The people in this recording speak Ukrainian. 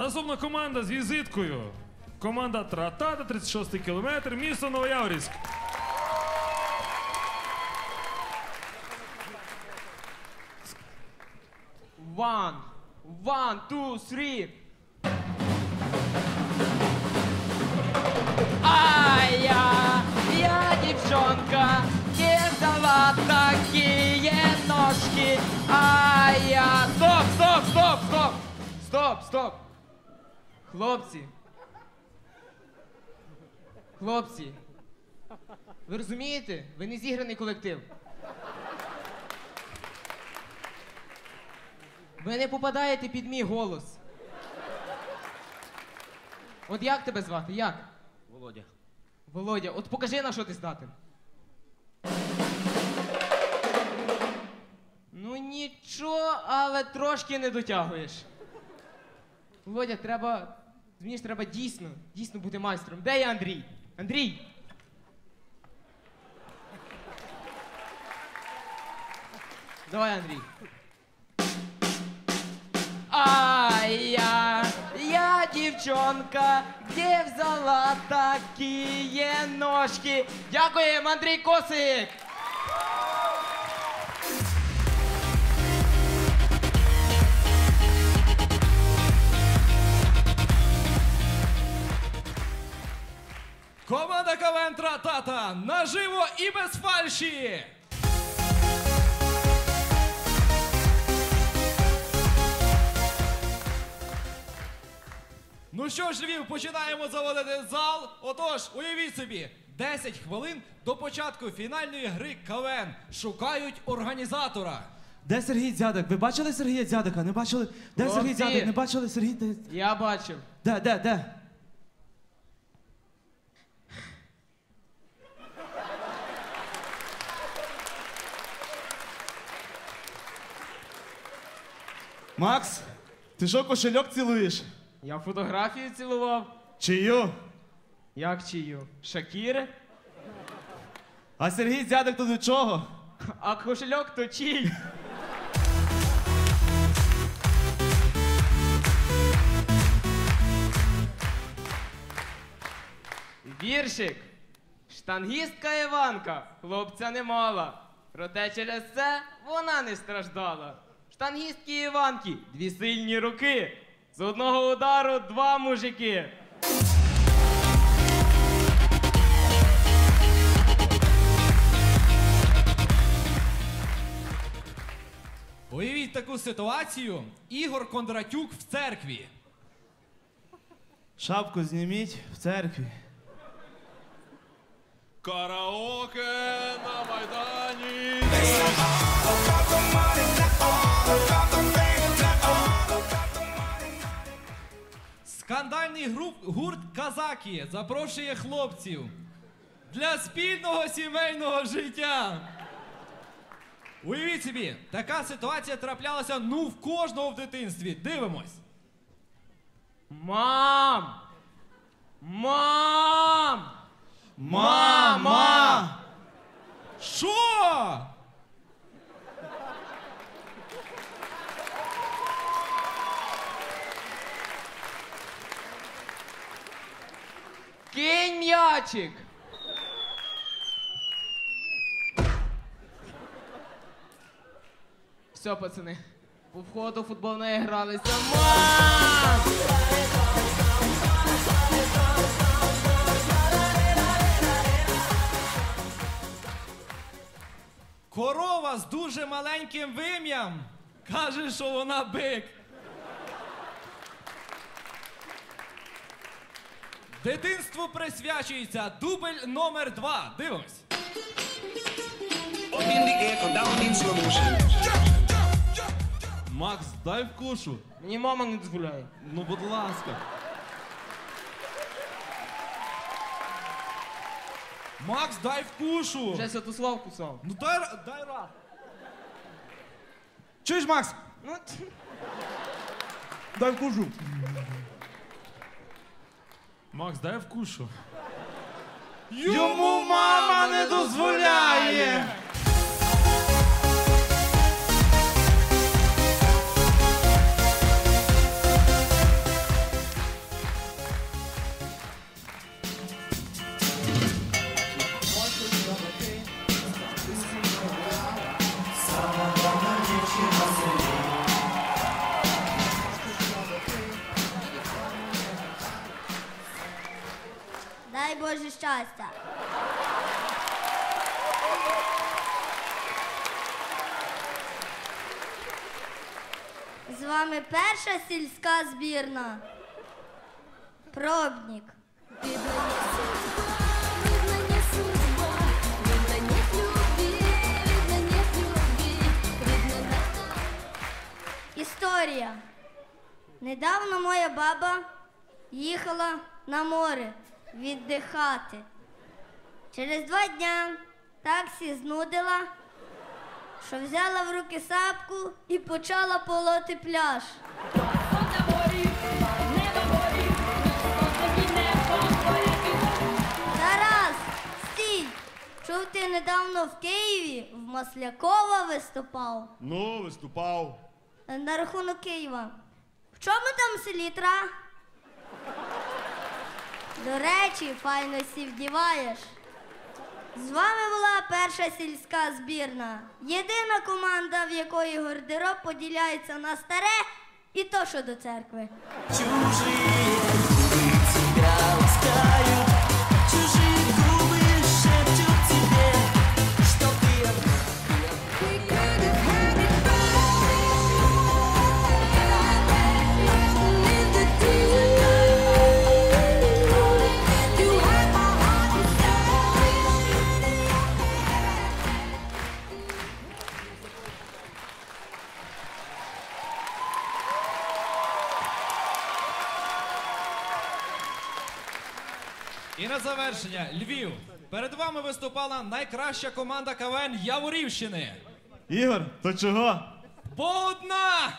Наступна команда з візиткою. Команда Тратата, 36 кілометр, місто Новояворівськ. One, one, two, three. А я, я девчонка, не взяла такие ножки. А я... Стоп, стоп, стоп, стоп! Стоп, стоп! Хлопці. Хлопці. Ви розумієте? Ви не зіграний колектив. Ви не попадаєте під мій голос. От як тебе звати? Як? Володя. Володя, от покажи на що ти здатен. Ну нічого, але трошки не дотягуєш. Володя, треба. Змієш, треба дійсно, дійсно бути майстром. Де є Андрій? Андрій! Давай, Андрій. А я, я девчонка, где взяла такие ножки? Дякуємо, Андрій Косик! Команда КВН Тратата наживо і без фальші. Ну що ж, Львів, починаємо заводити зал. Отож, уявіть собі, 10 хвилин до початку фінальної гри КВН шукають організатора. Де Сергій Дзядок? Ви бачили Сергія Дзядока? Не бачили? Де Хлопці! Сергій Дзядок? Не бачили Сергій? Де? Я бачив. Де, де, де? Макс, ти що кошельок цілуєш? Я фотографію цілував. Чию? Як чию? Шакіри? А Сергій Дзядок то до чого? А кошельок то чий? Віршик. Штангістка Іванка хлопця не мала. Проте через це вона не страждала. Штангістки Іванки дві сильні руки. З одного удару два мужики. Уявіть таку ситуацію. Ігор Кондратюк в церкві. Шапку зніміть в церкві. Караоке на Майдані. Скандальний груп, гурт Казаки запрошує хлопців для спільного сімейного життя. Уявіть собі, така ситуація траплялася ну в кожного в дитинстві. Дивимось. Мам! Мам! Мама! Що? Кинь м'ячик! Все, пацани. По входу футбол наігралися. Мам! Корова з дуже маленьким вим'ям каже, що вона бик. Дитинству присвячується дубль номер два. Дивимось. Макс, дай вкушу. Мені мама не дозволяє. Ну, будь ласка. Макс, дай вкушу. Вже Святослав кусав. Ну дай, ра- дай раз. Чуєш, Макс? Ну, Дай вкушу. Макс, дай я вкушу. Йому мама не дозволяє. Щастя. З вами перша сільська збірна. Пробник. Історія. Недавно моя баба їхала на море віддихати. Через два дня таксі знудила, що взяла в руки сапку і почала полоти пляж. Тарас, стій! Чув ти недавно в Києві в Маслякова виступав. Ну, виступав. На рахунок Києва. В чому там селітра? До речі, файно сі вдіваєш. З вами була перша сільська збірна. Єдина команда, в якої гардероб поділяється на старе і то, що до церкви. І на завершення Львів. Перед вами виступала найкраща команда КВН Яворівщини. Ігор, то чого? Бо одна